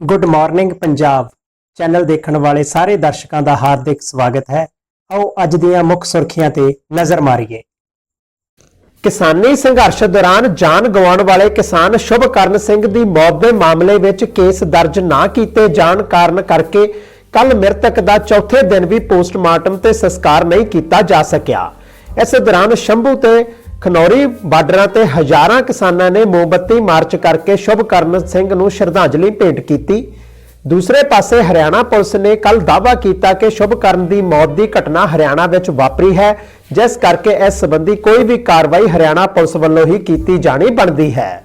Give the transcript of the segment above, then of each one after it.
Good morning Punjab channel ਦੇਖਣ ਵਾਲੇ ਸਾਰੇ ਦਰਸ਼ਕਾਂ ਦਾ ਹਾਰਦਿਕ ਸਵਾਗਤ ਹੈ। ਆਓ ਅੱਜ ਦੀਆਂ ਮੁੱਖ ਸੁਰਖੀਆਂ ਤੇ ਨਜ਼ਰ ਮਾਰੀਏ। ਕਿਸਾਨੀ ਸੰਘਰਸ਼ ਦੌਰਾਨ ਜਾਨ ਗਵਾਉਣ ਵਾਲੇ ਕਿਸਾਨ ਸ਼ੁਭਕਰਨ ਸਿੰਘ ਦੀ ਮੌਤ ਦੇ ਮਾਮਲੇ ਵਿੱਚ ਕੇਸ ਦਰਜ ਨਾ ਕੀਤੇ ਜਾਣ ਕਾਰਨ ਕਰਕੇ ਕੱਲ ਮ੍ਰਿਤਕ ਦਾ ਚੌਥੇ ਦਿਨ ਵੀ ਪੋਸਟਮਾਰਟਮ ਤੇ ਸੰਸਕਾਰ ਨਹੀਂ ਕੀਤਾ ਜਾ ਸਕਿਆ। ਇਸ ਦੌਰਾਨ ਸ਼ੰਭੂ ਤੇ ਖਨੌਰੀ ਬਾਰਡਰਾਂ ਤੇ ਹਜ਼ਾਰਾਂ ਕਿਸਾਨਾਂ ਨੇ ਮੋਮਬੱਤੀ ਮਾਰਚ ਕਰਕੇ ਸ਼ੁਭਕਰਨ ਸਿੰਘ ਨੂੰ ਸ਼ਰਧਾਂਜਲੀ ਭੇਂਟ ਕੀਤੀ। ਦੂਸਰੇ ਪਾਸੇ ਹਰਿਆਣਾ ਪੁਲਿਸ ਨੇ ਕੱਲ ਦਾਅਵਾ ਕੀਤਾ ਕਿ ਸ਼ੁਭਕਰਨ ਦੀ ਮੌਤ ਦੀ ਘਟਨਾ ਹਰਿਆਣਾ ਵਿੱਚ ਵਾਪਰੀ ਹੈ, ਜਿਸ ਕਰਕੇ ਇਸ ਸੰਬੰਧੀ ਕੋਈ ਵੀ ਕਾਰਵਾਈ ਹਰਿਆਣਾ ਪੁਲਿਸ ਵੱਲੋਂ ਹੀ ਕੀਤੀ ਜਾਣੀ ਬਣਦੀ ਹੈ।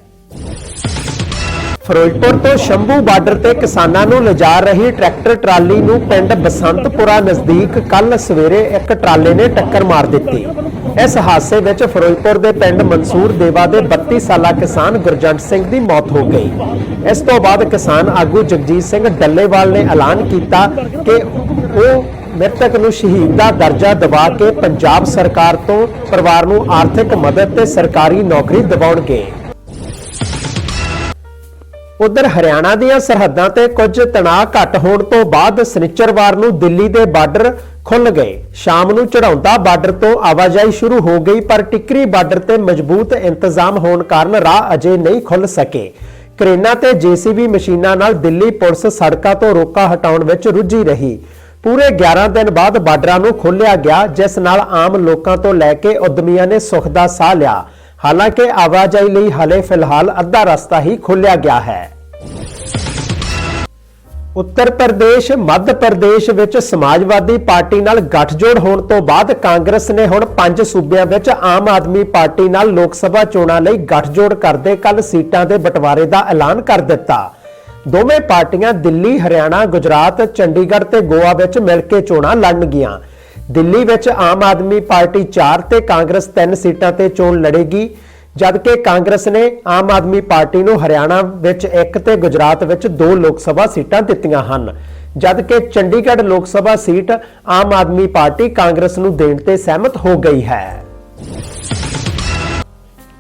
ਫਿਰੋਜ਼ਪੁਰ ਤੋਂ ਸ਼ੰਭੂ ਬਾਰਡਰ ਤੇ ਕਿਸਾਨਾਂ ਨੂੰ ਲਿਜਾ ਰਹੀ ਟਰੈਕਟਰ ਟਰਾਲੀ ਨੂੰ ਪਿੰਡ ਬਸੰਤਪੁਰਾ ਨਜ਼ਦੀਕ ਕੱਲ ਸਵੇਰੇ ਇੱਕ ਟਰਾਲੇ ਨੇ ਟੱਕਰ ਮਾਰ ਦਿੱਤੀ। ਇਸ ਹਾਦਸੇ ਵਿੱਚ ਫਿਰੋਜ਼ਪੁਰ ਦੇ ਪਿੰਡ ਮਨਸੂਰ ਦੇਵਾ ਦੇ 32 ਸਾਲਾ ਕਿਸਾਨ ਗੁਰਜੰਟ ਸਿੰਘ ਦੀ ਮੌਤ ਹੋ ਗਈ। ਇਸ ਤੋਂ ਬਾਅਦ ਕਿਸਾਨ ਆਗੂ ਜਗਜੀਤ ਸਿੰਘ ਡੱਲੇਵਾਲ ਨੇ ਐਲਾਨ ਕੀਤਾ ਕਿ ਉਹ ਮ੍ਰਿਤਕ ਨੂੰ ਸ਼ਹੀਦ ਦਾ ਦਰਜਾ ਦਿਵਾ ਕੇ ਪੰਜਾਬ ਸਰਕਾਰ ਤੋਂ ਪਰਿਵਾਰ ਨੂੰ ਆਰਥਿਕ ਮਦਦ ਤੇ ਸਰਕਾਰੀ ਨੌਕਰੀ ਦਿਵਾਉਣਗੇ। ਉਧਰ ਹਰਿਆਣਾ ਦੀਆਂ ਸਰਹੱਦਾਂ ਤੇ ਕੁਝ ਤਣਾਅ ਘਟ ਹੋਣ ਤੋਂ ਬਾਅਦ ਸਨਿਚਰਵਾਰ ਨੂੰ ਦਿੱਲੀ ਦੇ ਬਾਰਡਰ ਖੁੱਲ ਗਏ। ਸ਼ਾਮ ਨੂੰ ਚੜਾਉਂਦਾ ਬਾਰਡਰ ਤੋਂ ਆਵਾਜਾਈ ਸ਼ੁਰੂ ਹੋ ਗਈ, ਪਰ ਟਿਕਰੀ ਬਾਰਡਰ ਤੇ ਮਜ਼ਬੂਤ ਇੰਤਜ਼ਾਮ ਹੋਣ ਕਾਰਨ ਰਾਹ ਅਜੇ ਨਹੀਂ ਖੁੱਲ ਸਕੇ। ਕਰੇਨਾਂ ਤੇ ਜੀਸੀਬੀ ਮਸ਼ੀਨਾਂ ਨਾਲ ਦਿੱਲੀ ਪੁਲਿਸ ਸੜਕਾਂ ਤੋਂ ਰੋਕਾ ਹਟਾਉਣ ਵਿੱਚ ਰੁੱਝੀ ਰਹੀ। ਪੂਰੇ 11 ਦਿਨ ਬਾਅਦ ਬਾਰਡਰਾਂ ਨੂੰ ਖੋਲ੍ਹਿਆ ਗਿਆ, ਜਿਸ ਨਾਲ ਆਮ ਲੋਕਾਂ ਤੋਂ ਲੈ ਕੇ ਉਦਮੀਆਂ ਨੇ ਸੁਖ ਦਾ ਸਾਹ ਲਿਆ। ਹਾਲਾਂਕਿ ਆਵਾਜਾਈ ਲਈ ਹਲੇ ਫਿਲਹਾਲ ਅੱਧਾ ਰਸਤਾ ਹੀ ਖੋਲ੍ਹਿਆ ਗਿਆ ਹੈ। ਉੱਤਰ ਪ੍ਰਦੇਸ਼, ਮੱਧ ਪ੍ਰਦੇਸ਼ ਵਿੱਚ ਸਮਾਜਵਾਦੀ ਪਾਰਟੀ ਨਾਲ ਗੱਠਜੋੜ ਹੋਣ ਤੋਂ ਬਾਅਦ ਕਾਂਗਰਸ ਨੇ ਹੁਣ ਪੰਜ ਸੂਬਿਆਂ ਵਿੱਚ ਆਮ ਆਦਮੀ ਪਾਰਟੀ ਨਾਲ ਲੋਕ ਸਭਾ ਚੋਣਾਂ ਲਈ ਗੱਠਜੋੜ ਕਰਦੇ ਕੱਲ ਸੀਟਾਂ ਦੇ ਬਟਵਾਰੇ ਦਾ ਐਲਾਨ ਕਰ ਦਿੱਤਾ। ਦੋਵੇਂ ਪਾਰਟੀਆਂ ਦਿੱਲੀ, ਹਰਿਆਣਾ, ਗੁਜਰਾਤ, ਚੰਡੀਗੜ੍ਹ ਤੇ ਗੋਆ ਵਿੱਚ ਮਿਲ ਕੇ ਚੋਣਾਂ ਲੜਨਗੀਆਂ। ਦਿੱਲੀ ਵਿੱਚ ਆਮ ਆਦਮੀ ਪਾਰਟੀ 4 ਤੇ ਕਾਂਗਰਸ 3 ਸੀਟਾਂ ਤੇ ਚੋਣ ਲੜੇਗੀ। ਜਦਕਿ ਕਾਂਗਰਸ ਨੇ ਆਮ ਆਦਮੀ ਪਾਰਟੀ ਨੂੰ ਹਰਿਆਣਾ ਵਿੱਚ ਇੱਕ ਤੇ ਗੁਜਰਾਤ ਵਿੱਚ ਦੋ ਲੋਕ ਸਭਾ ਸੀਟਾਂ ਦਿੱਤੀਆਂ ਹਨ। ਜਦਕਿ Chandigarh Lok Sabha seat Aam Aadmi party Congress ਨੂੰ ਦੇਣ ਤੇ ਸਹਿਮਤ ਹੋ ਗਈ ਹੈ।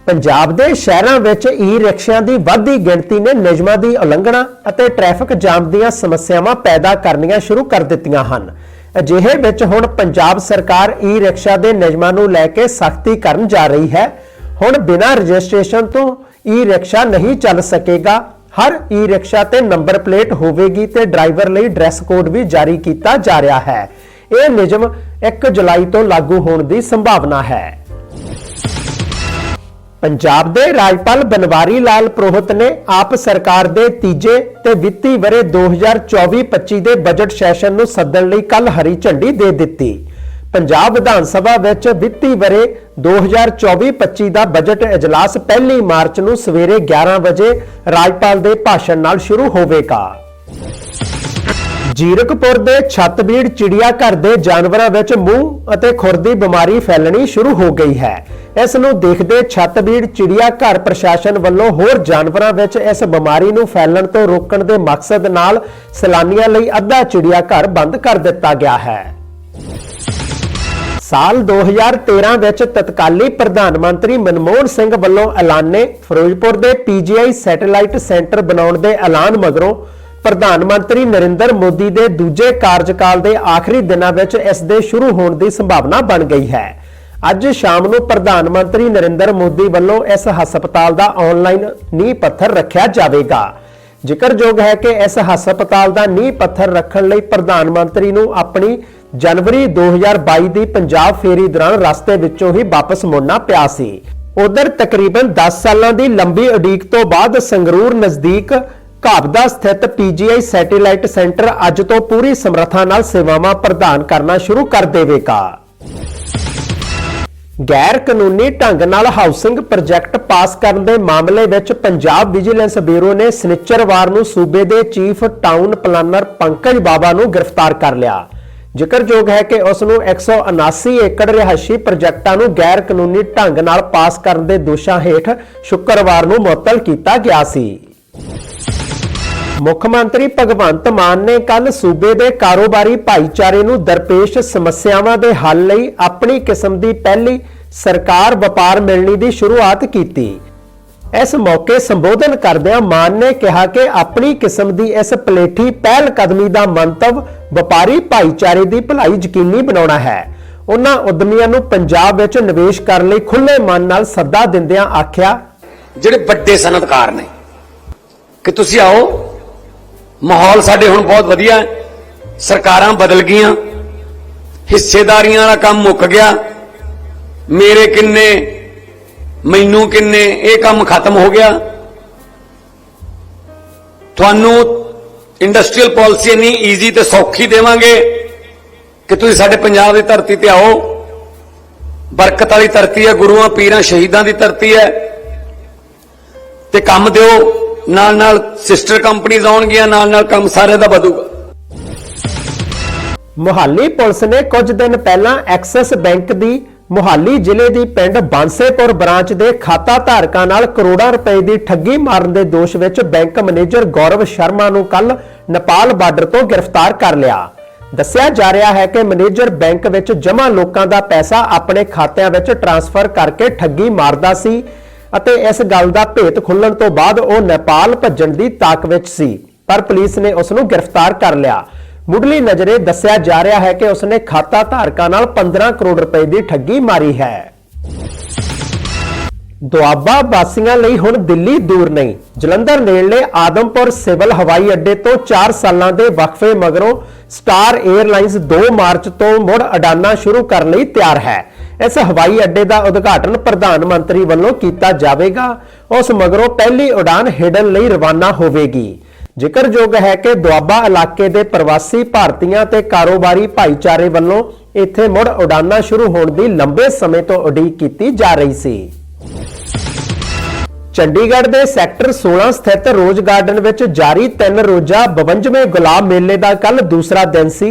ਪੰਜਾਬ ਦੇ ਸ਼ਹਿਰਾਂ ਵਿੱਚ ਈ ਰਿਕਸ਼ਿਆਂ ਦੀ ਵੱਧਦੀ ਗਿਣਤੀ ਨੇ ਨਿਯਮਾਂ ਦੀ ਉਲੰਘਣਾ ਅਤੇ ਟ੍ਰੈਫਿਕ ਜਾਮ ਦੀਆਂ ਸਮੱਸਿਆਵਾਂ ਪੈਦਾ ਕਰਨੀਆਂ ਸ਼ੁਰੂ ਕਰ ਦਿੱਤੀਆਂ ਹਨ। ਅਜਿਹੇ ਵਿੱਚ ਹੁਣ ਪੰਜਾਬ ਸਰਕਾਰ ਈ ਰਿਕਸ਼ਾ ਦੇ ਨਿਯਮਾਂ ਨੂੰ ਲੈ ਕੇ ਸਖਤੀ ਕਰਨ ਜਾ ਰਹੀ ਹੈ। ਹੁਣ ਬਿਨਾਂ ਰਜਿਸਟ੍ਰੇਸ਼ਨ ਤੋਂ ਈ ਰਿਕਸ਼ਾ ਨਹੀਂ ਚੱਲ ਸਕੇਗਾ। ਹਰ ਈ ਰਿਕਸ਼ਾ ਤੇ ਨੰਬਰ ਪਲੇਟ ਹੋਵੇਗੀ ਤੇ ਡਰਾਈਵਰ ਲਈ ਡਰੈਸ ਕੋਡ ਵੀ ਜਾਰੀ ਕੀਤਾ ਜਾ ਰਿਹਾ ਹੈ। ਇਹ ਨਿਯਮ 1 ਜੁਲਾਈ ਤੋਂ ਲਾਗੂ ਹੋਣ ਦੀ ਸੰਭਾਵਨਾ ਹੈ। ਪੰਜਾਬ ਦੇ ਰਾਜਪਾਲ ਬਨਵਾਰੀ ਲਾਲ ਪ੍ਰੋਹਤ ਨੇ ਆਪ ਸਰਕਾਰ ਦੇ ਤੀਜੇ ਤੇ ਵਿੱਤੀ ਵਰੇ 2024-25 ਦੇ ਬਜਟ ਸੈਸ਼ਨ ਨੂੰ ਸੱਦਣ ਲਈ ਕੱਲ ਹਰੀ ਝੰਡੀ ਦੇ ਦਿੱਤੀ। ਪੰਜਾਬ ਵਿਧਾਨ ਸਭਾ ਵਿੱਚ ਵਿੱਤੀ ਵਰੇ 2024-25 ਦਾ ਬਜਟ ਇਜਲਾਸ ਪਹਿਲੀ ਮਾਰਚ ਨੂੰ ਸਵੇਰੇ 11 ਵਜੇ ਰਾਜਪਾਲ ਦੇ ਭਾਸ਼ਣ ਨਾਲ ਸ਼ੁਰੂ ਹੋਵੇਗਾ। ਜੀਰਕਪੁਰ ਦੇ ਛੱਤਬੀੜ ਚਿੜੀਆ ਘਰ ਦੇ ਜਾਨਵਰਾਂ ਵਿੱਚ ਮੂੰਹ ਅਤੇ ਖੁਰ ਦੀ ਬਿਮਾਰੀ ਫੈਲਣੀ ਸ਼ੁਰੂ ਹੋ ਗਈ ਹੈ। ਇਸ ਨੂੰ ਦੇਖਦੇ ਛੱਤਬੀੜ ਚਿੜੀਆ ਘਰ ਪ੍ਰਸ਼ਾਸਨ ਵੱਲੋਂ ਹੋਰ ਜਾਨਵਰਾਂ ਵਿੱਚ ਇਸ ਬਿਮਾਰੀ ਨੂੰ ਫੈਲਣ ਤੋਂ ਰੋਕਣ ਦੇ ਮਕਸਦ ਨਾਲ ਸੈਲਾਨੀਆਂ ਲਈ ਅੱਧਾ ਚਿੜੀਆ ਘਰ ਬੰਦ ਕਰ ਦਿੱਤਾ ਗਿਆ ਹੈ। ਸਾਲ 2013 ਵਿੱਚ ਤਤਕਾਲੀ ਪ੍ਰਧਾਨ ਮੰਤਰੀ ਮਨਮੋਹਨ ਸਿੰਘ ਵੱਲੋਂ ਐਲਾਨੇ ਫਿਰੋਜ਼ਪੁਰ ਦੇ ਪੀਜੀਆਈ ਸੈਟੇਲਾਈਟ ਸੈਂਟਰ ਬਣਾਉਣ ਦੇ ਐਲਾਨ ਮਗਰੋਂ ਪ੍ਰਧਾਨ ਮੰਤਰੀ ਨਰਿੰਦਰ ਮੋਦੀ ਦੇ ਦੂਜੇ ਕਾਰਜਕਾਲ ਦੇ ਆਖਰੀ ਦਿਨਾਂ ਵਿੱਚ ਇਸ ਦੇ ਸ਼ੁਰੂ ਹੋਣ ਦੀ ਸੰਭਾਵਨਾ ਬਣ ਗਈ ਹੈ। ਅੱਜ ਸ਼ਾਮ ਨੂੰ ਪ੍ਰਧਾਨ ਮੰਤਰੀ ਨਰਿੰਦਰ ਮੋਦੀ ਵੱਲੋਂ ਇਸ ਹਸਪਤਾਲ ਦਾ ਆਨਲਾਈਨ ਨੀਂਹ ਪੱਥਰ ਰੱਖਿਆ ਜਾਵੇਗਾ। ਜ਼ਿਕਰਯੋਗ ਹੈ ਕਿ ਇਸ ਹਸਪਤਾਲ ਦਾ ਨੀਂਹ ਪੱਥਰ ਰੱਖਣ ਲਈ ਪ੍ਰਧਾਨ ਮੰਤਰੀ ਨੂੰ ਆਪਣੀ ਜਨਵਰੀ 2022 ਦੀ ਪੰਜਾਬ ਫੇਰੀ ਦੌਰਾਨ ਰਸਤੇ ਵਿੱਚੋਂ ਹੀ ਵਾਪਸ ਮੁੜਨਾ ਪਿਆ ਸੀ। ਉਧਰ ਤਕਰੀਬਨ 10 ਸਾਲਾਂ ਦੀ ਲੰਬੀ ਉਡੀਕ ਤੋਂ ਬਾਅਦ ਸੰਗਰੂਰ ਨਜ਼ਦੀਕ ਘਾਬਦਾ ਸਥਿਤ ਪੀਜੀਆਈ ਸੈਟੇਲਾਈਟ ਸੈਂਟਰ ਅੱਜ ਤੋਂ ਪੂਰੀ ਸਮਰੱਥਾ ਨਾਲ ਸੇਵਾਵਾਂ ਪ੍ਰਦਾਨ ਕਰਨਾ ਸ਼ੁਰੂ ਕਰ ਦੇਵੇਗਾ। ਗੈਰ ਕਾਨੂੰਨੀ ਢੰਗ ਨਾਲ ਹਾਊਸਿੰਗ ਪ੍ਰੋਜੈਕਟ ਪਾਸ ਕਰਨ ਦੇ ਮਾਮਲੇ ਵਿੱਚ ਪੰਜਾਬ ਵਿਜੀਲੈਂਸ ਬਿਊਰੋ ਨੇ ਸਨਿਚਰਵਾਰ ਨੂੰ ਸੂਬੇ ਦੇ chief town planner Pankaj Baba ਨੂੰ ਗ੍ਰਿਫਤਾਰ ਕਰ ਲਿਆ। ਜ਼ਿਕਰਯੋਗ ਹੈ ਕਿ ਉਸ ਨੂੰ 179 ਏਕੜ ਰਿਹਾਇਸ਼ੀ ਪ੍ਰੋਜੈਕਟਾਂ ਨੂੰ ਗੈਰ ਕਾਨੂੰਨੀ ਢੰਗ ਨਾਲ ਪਾਸ ਕਰਨ ਦੇ ਦੋਸ਼ਾਂ ਹੇਠ ਸ਼ੁੱਕਰਵਾਰ ਨੂੰ ਮੁਅੱਤਲ ਕੀਤਾ ਗਿਆ ਸੀ। ਮੁੱਖ ਮੰਤਰੀ ਭਗਵੰਤ ਮਾਨ ਨੇ ਕੱਲ ਸੂਬੇ ਦੇ ਕਾਰੋਬਾਰੀ ਭਾਈਚਾਰੇ ਨੂੰ ਦਰਪੇਸ਼ ਸਮੱਸਿਆਵਾਂ ਦੇ ਹੱਲ ਲਈ ਆਪਣੀ ਕਿਸਮ ਦੀ ਪਹਿਲੀ ਸਰਕਾਰ ਵਪਾਰ ਮਿਲਣੀ ਦੀ ਸ਼ੁਰੂਆਤ ਕੀਤੀ। ਇਸ ਮੌਕੇ ਸੰਬੋਧਨ ਕਰਦਿਆਂ ਮਾਨ ਨੇ ਕਿਹਾ ਕਿ ਆਪਣੀ ਕਿਸਮ ਦੀ ਇਸ ਪਲੇਠੀ ਪਹਿਲ ਕਦਮੀ ਦਾ ਮੰਤਵ ਵਪਾਰੀ ਭਾਈਚਾਰੇ ਦੀ ਭਲਾਈ ਯਕੀਨੀ ਬਣਾਉਣਾ ਹੈ। ਉਹਨਾਂ ਉਦਮੀਆਂ ਨੂੰ ਪੰਜਾਬ ਵਿੱਚ ਨਿਵੇਸ਼ ਕਰਨ ਲਈ ਖੁੱਲੇ ਮਨ ਨਾਲ ਸੱਦਾ ਦਿੰਦਿਆਂ ਆਖਿਆ, ਜਿਹੜੇ ਵੱਡੇ ਸਨਅਤਕਾਰ ਨੇ, ਕਿ ਤੁਸੀਂ ਆਓ, ਮਾਹੌਲ ਸਾਡੇ ਹੁਣ ਬਹੁਤ ਵਧੀਆ ਹੈ, ਸਰਕਾਰਾਂ ਬਦਲ ਗਈਆਂ, ਹਿੱਸੇਦਾਰੀਆਂ ਦਾ ਕੰਮ ਮੁੱਕ ਗਿਆ, ਮੇਰੇ ਕਿੰਨੇ, ਮੈਨੂੰ ਕਿੰਨੇ, ਇਹ ਕੰਮ ਖਤਮ ਹੋ ਗਿਆ। ਤੁਹਾਨੂੰ ਇੰਡਸਟਰੀਅਲ ਪਾਲਿਸੀ ਇੰਨੀ ਈਜ਼ੀ ਤੇ ਸੌਖੀ ਦੇਵਾਂਗੇ ਕਿ ਤੁਸੀਂ ਸਾਡੇ ਪੰਜਾਬ ਦੀ ਧਰਤੀ ਤੇ ਆਓ। ਬਰਕਤ ਵਾਲੀ ਧਰਤੀ ਹੈ, ਗੁਰੂਆਂ, ਪੀਰਾਂ, ਸ਼ਹੀਦਾਂ ਦੀ ਧਰਤੀ ਹੈ। ਤੇ ਕੰਮ ਦਿਓ ਨਾਲ ਨਾਲ ਸਿਸਟਰ ਕੰਪਨੀਆਂ ਆਉਣਗੀਆਂ ਨਾਲ ਨਾਲ ਕੰਮ ਸਾਰੇ ਦਾ ਵਧੂਗਾ। ਮੁਹਾਲੀ ਪੁਲਿਸ ਨੇ ਕੁਝ ਦਿਨ ਪਹਿਲਾਂ ਐਕਸਿਸ ਬੈਂਕ ਦੀ ਮੁਹਾਲੀ ਜ਼ਿਲ੍ਹੇ ਦੀ ਪਿੰਡ ਬਾਂਸੇਪੁਰ ਬ੍ਰਾਂਚ ਦੇ ਖਾਤਾ ਧਾਰਕਾਂ ਨਾਲ ਕਰੋੜਾਂ ਰੁਪਏ ਦੀ ਠੱਗੀ ਮਾਰਨ ਦੇ ਦੋਸ਼ ਵਿੱਚ ਬੈਂਕ ਮੈਨੇਜਰ ਗੌਰਵ ਸ਼ਰਮਾ ਨੂੰ ਕੱਲ ਨੇਪਾਲ ਬਾਰਡਰ ਤੋਂ ਗ੍ਰਿਫਤਾਰ ਕਰ ਲਿਆ। ਦੱਸਿਆ ਜਾ ਰਿਹਾ ਹੈ ਕਿ ਮੈਨੇਜਰ ਬੈਂਕ ਵਿੱਚ ਜਮ੍ਹਾਂ ਲੋਕਾਂ ਦਾ ਪੈਸਾ ਆਪਣੇ ਖਾਤਿਆਂ ਵਿੱਚ ਟਰਾਂਸਫਰ ਕਰਕੇ ਠੱਗੀ ਮਾਰਦਾ ਸੀ ਅਤੇ ਇਸ ਗੱਲ ਦਾ ਭੇਤ ਖੁੱਲਣ ਤੋਂ ਬਾਅਦ ਉਹ ਨੇਪਾਲ ਭੱਜਣ ਦੀ ਤਾਕ ਵਿੱਚ ਸੀ, ਪਰ ਪੁਲਿਸ ਨੇ ਉਸ ਨੂੰ ਗ੍ਰਿਫਤਾਰ ਕਰ ਲਿਆ। ਮੁੱਢਲੀ ਨਜ਼ਰੇ ਦੱਸਿਆ ਜਾ ਰਿਹਾ ਹੈ ਕਿ ਉਸਨੇ ਖਾਤਾ ਧਾਰਕਾਂ ਨਾਲ 15 ਕਰੋੜ ਰੁਪਏ ਦੀ ਠੱਗੀ ਮਾਰੀ ਹੈ। ਦੁਆਬਾ ਵਾਸੀਆਂ ਲਈ ਹੁਣ ਦਿੱਲੀ ਦੂਰ ਨਹੀਂ। ਜਲੰਧਰ ਨੇੜਲੇ ਆਦਮਪੁਰ ਸਿਵਲ ਹਵਾਈ ਅੱਡੇ ਤੋਂ 4 ਸਾਲਾਂ ਦੇ ਵਕਫੇ ਮਗਰੋਂ ਸਟਾਰ 에ਅਰਲਾਈਨਸ 2 ਮਾਰਚ ਤੋਂ ਮੁੜ ਉਡਾਨਾਂ ਸ਼ੁਰੂ ਕਰਨ ਲਈ ਤਿਆਰ ਹੈ। ਇਸ ਹਵਾਈ ਅੱਡੇ ਦਾ ਉਦਘਾਟਨ ਪ੍ਰਧਾਨ ਮੰਤਰੀ ਵੱਲੋਂ ਕੀਤਾ ਜਾਵੇਗਾ। ਉਸ ਮਗਰੋਂ ਪਹਿਲੀ ਉਡਾਨ ਹੇਡਨ ਲਈ ਰਵਾਨਾ ਹੋਵੇਗੀ। ਜ਼ਿਕਰਯੋਗ ਹੈ ਕਿ ਦੁਆਬਾ ਇਲਾਕੇ ਦੇ ਪ੍ਰਵਾਸੀ ਭਾਰਤੀਆਂ ਤੇ ਕਾਰੋਬਾਰੀ ਭਾਈਚਾਰੇ ਵੱਲੋਂ ਇੱਥੇ ਮੁੜ ਉਡਾਨਾਂ ਸ਼ੁਰੂ ਹੋਣ ਦੀ ਲੰਬੇ ਸਮੇਂ ਤੋਂ ਉਡੀਕ ਕੀਤੀ ਜਾ ਰਹੀ ਸੀ। ਚੰਡੀਗੜ੍ਹ ਦੇ ਸੈਕਟਰ 16 ਸਥਿਤ ਰੋਜ਼ ਗਾਰਡਨ ਵਿੱਚ ਜਾਰੀ ਤਿੰਨ ਰੋਜ਼ਾ 52ਵੇਂ ਗੁਲਾਬ ਮੇਲੇ ਦਾ ਕੱਲ ਦੂਸਰਾ ਦਿਨ ਸੀ,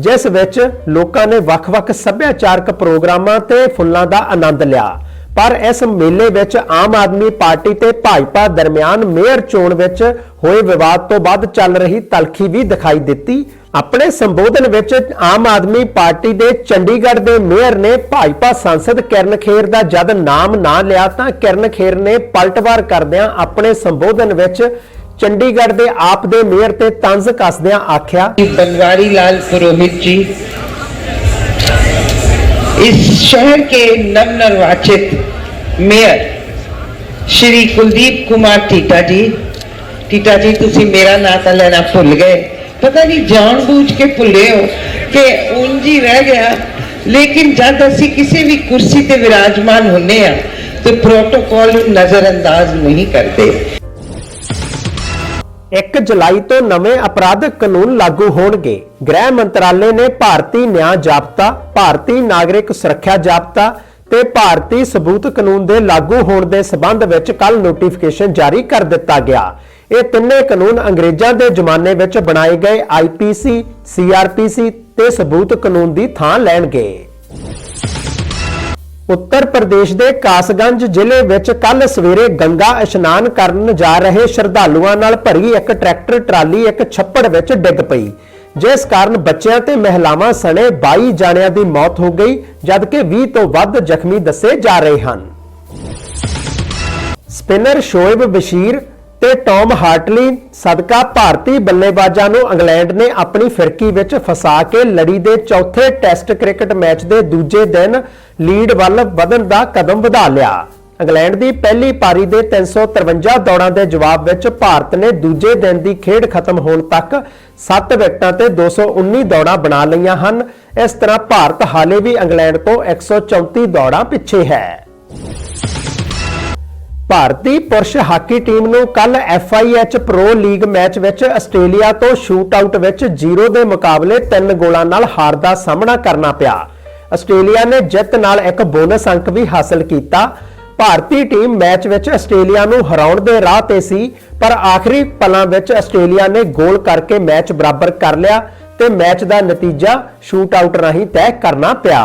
ਜਿਸ ਵਿੱਚ ਲੋਕਾਂ ਨੇ ਵੱਖ-ਵੱਖ ਸੱਭਿਆਚਾਰਕ ਪ੍ਰੋਗਰਾਮਾਂ ਤੇ ਫੁੱਲਾਂ ਦਾ ਆਨੰਦ ਲਿਆ। ਪਰ ਇਸ ਮੇਲੇ ਵਿੱਚ ਆਮ ਆਦਮੀ ਪਾਰਟੀ ਤੇ ਭਾਜਪਾ ਦਰਮਿਆਨ ਮੇਅਰ ਚੋਣ ਵਿੱਚ ਹੋਏ ਵਿਵਾਦ ਤੋਂ ਬਾਅਦ ਚੱਲ ਰਹੀ ਤਲਖੀ ਵੀ ਦਿਖਾਈ ਦਿੱਤੀ। ਆਪਣੇ ਸੰਬੋਧਨ ਵਿੱਚ ਆਮ ਆਦਮੀ ਪਾਰਟੀ ਦੇ ਚੰਡੀਗੜ੍ਹ ਦੇ ਮੇਅਰ ਨੇ ਭਾਜਪਾ ਸੰਸਦ ਕਿਰਨ ਖੇਰ ਦਾ ਜਦ ਨਾਮ ਨਾ ਲਿਆ ਤਾਂ ਕਿਰਨ ਖੇਰ ਨੇ ਪਲਟਵਾਰ ਕਰਦਿਆਂ ਆਪਣੇ ਸੰਬੋਧਨ ਵਿੱਚ ਚੰਡੀਗੜ੍ਹ ਦੇ ਆਪ ਦੇ ਮੇਅਰ ਤੇ ਤੰਜ਼ ਕੱਸਦਿਆਂ ਆਖਿਆ बनवारी लाल पुरोहित जी इस शहर के नवनिर्वाचित मेयर श्री कुलदीप कुमार टीटा जी टीटा जी ਤੁਸੀਂ ਮੇਰਾ ਨਾਂ ਤਾਂ ਲੈਣਾ ਭੁੱਲ ਗਏ ਪਤਾ ਨਹੀਂ ਜਾਣਬੁੱਝ ਕੇ ਭੁੱਲੇ ਹੋ ਕਿ ਉਂਝ ਹੀ ਰਹਿ ਗਿਆ। ਲੇਕਿਨ ਜਦ ਅਸੀਂ ਕਿਸੇ ਵੀ ਕੁਰਸੀ ਤੇ ਵਿਰਾਜਮਾਨ ਹੁੰਨੇ ਆ, ਤੇ ਪ੍ਰੋਟੋਕਾਲ ਨੂੰ ਨਜ਼ਰਅੰਦਾਜ਼ ਨਹੀਂ ਕਰਦੇ। 1 ਜੁਲਾਈ ਤੋਂ ਨਵੇਂ ਅਪਰਾਧਿਕ ਕਾਨੂੰਨ ਲਾਗੂ ਹੋਣਗੇ। ਗ੍ਰਹਿ ਮੰਤਰਾਲੇ ਨੇ ਭਾਰਤੀ ਨਿਆਂ ਜਾਬਤਾ, ਭਾਰਤੀ ਨਾਗਰਿਕ ਸੁਰੱਖਿਆ ਜਾਬਤਾ ਤੇ ਭਾਰਤੀ ਸਬੂਤ ਕਾਨੂੰਨ ਦੇ ਲਾਗੂ ਹੋਣ ਦੇ ਸਬੰਧ ਵਿੱਚ ਕੱਲ ਨੋਟੀਫਿਕੇਸ਼ਨ ਜਾਰੀ ਕਰ ਦਿੱਤਾ ਗਿਆ। ਇਹ ਤਿੰਨੇ ਕਾਨੂੰਨ ਅੰਗਰੇਜ਼ਾਂ ਦੇ ਜ਼ਮਾਨੇ ਵਿੱਚ ਬਣਾਏ ਗਏ ਆਈਪੀਸੀ ਸੀਆਰਪੀਸੀ ਤੇ ਸਬੂਤ ਕਾਨੂੰਨ ਦੀ ਥਾਂ ਲੈਣਗੇ। ਉੱਤਰ ਪ੍ਰਦੇਸ਼ ਦੇ ਕਾਸਗੰਜ ਜ਼ਿਲ੍ਹੇ ਵਿੱਚ ਕੱਲ ਸਵੇਰੇ ਗੰਗਾ ਇਸ਼ਨਾਨ ਕਰਨ ਜਾ ਰਹੇ ਸ਼ਰਧਾਲੂਆਂ ਨਾਲ ਭਰੀ ਇੱਕ ਟਰੈਕਟਰ ਟਰਾਲੀ ਇੱਕ ਛੱਪੜ ਵਿੱਚ ਡਿੱਗ ਪਈ, ਜਿਸ ਕਾਰਨ ਬੱਚਿਆਂ ਤੇ ਮਹਿਲਾਵਾਂ ਸਣੇ 22 ਜਾਣਿਆਂ ਦੀ ਮੌਤ ਹੋ ਗਈ, ਜਦਕਿ 20 ਤੋਂ ਵੱਧ ਜ਼ਖਮੀ ਦੱਸੇ ਜਾ ਰਹੇ ਹਨ। ਸਪਿਨਰ ਸ਼ੋਇਬ ਬਸ਼ੀਰ ਤੇ ਟੌਮ ਹਾਰਟਲੀ ਸਦਕਾ ਭਾਰਤੀ ਬੱਲੇਬਾਜ਼ਾਂ ਨੂੰ ਇੰਗਲੈਂਡ ਨੇ ਆਪਣੀ ਫਿਰਕੀ ਵਿੱਚ ਫਸਾ ਕੇ ਲੜੀ ਦੇ ਚੌਥੇ ਟੈਸਟ ਕ੍ਰਿਕਟ ਮੈਚ ਦੇ ਦੂਜੇ ਦਿਨ ਲੀਡ ਵੱਲ ਵਧਣ ਦਾ ਕਦਮ ਵਧਾ ਲਿਆ। ਇੰਗਲੈਂਡ ਦੀ ਪਹਿਲੀ ਪਾਰੀ ਦੇ 353 ਦੌੜਾਂ ਦੇ ਜਵਾਬ ਵਿੱਚ ਭਾਰਤ ਨੇ ਦੂਜੇ ਦਿਨ ਦੀ ਖੇਡ ਖਤਮ ਹੋਣ ਤੱਕ 7 ਵਿਕਟਾਂ ਤੇ 219 ਦੌੜਾਂ ਬਣਾ ਲਈਆਂ ਹਨ। ਇਸ ਤਰ੍ਹਾਂ ਭਾਰਤ ਹਾਲੇ ਵੀ ਇੰਗਲੈਂਡ ਤੋਂ 134 ਦੌੜਾਂ ਪਿੱਛੇ ਹੈ। ਭਾਰਤੀ ਪੁਰਸ਼ ਹਾਕੀ ਟੀਮ ਨੂੰ ਕੱਲ FIH ਪ੍ਰੋ ਲੀਗ ਮੈਚ ਵਿੱਚ ਆਸਟ੍ਰੇਲੀਆ ਤੋਂ ਸ਼ੂਟ ਆਊਟ ਵਿੱਚ 0 ਦੇ ਮੁਕਾਬਲੇ 3 ਗੋਲਾਂ ਨਾਲ ਹਾਰ ਦਾ ਸਾਹਮਣਾ ਕਰਨਾ ਪਿਆ। ਆਸਟ੍ਰੇਲੀਆ ਨੇ ਜਿੱਤ ਨਾਲ ਇੱਕ ਬੋਨਸ ਅੰਕ ਵੀ ਹਾਸਲ ਕੀਤਾ। ਭਾਰਤੀ ਟੀਮ ਮੈਚ ਵਿੱਚ ਆਸਟ੍ਰੇਲੀਆ ਨੂੰ ਹਰਾਉਣ ਦੇ ਰਾਹ ਤੇ ਸੀ, ਪਰ ਆਖਰੀ ਪਲਾਂ ਵਿੱਚ ਆਸਟ੍ਰੇਲੀਆ ਨੇ ਗੋਲ ਕਰਕੇ ਮੈਚ ਬਰਾਬਰ ਕਰ ਲਿਆ ਤੇ ਮੈਚ ਦਾ ਨਤੀਜਾ ਸ਼ੂਟ ਆਊਟ ਰਾਹੀਂ ਤੈਅ ਕਰਨਾ ਪਿਆ।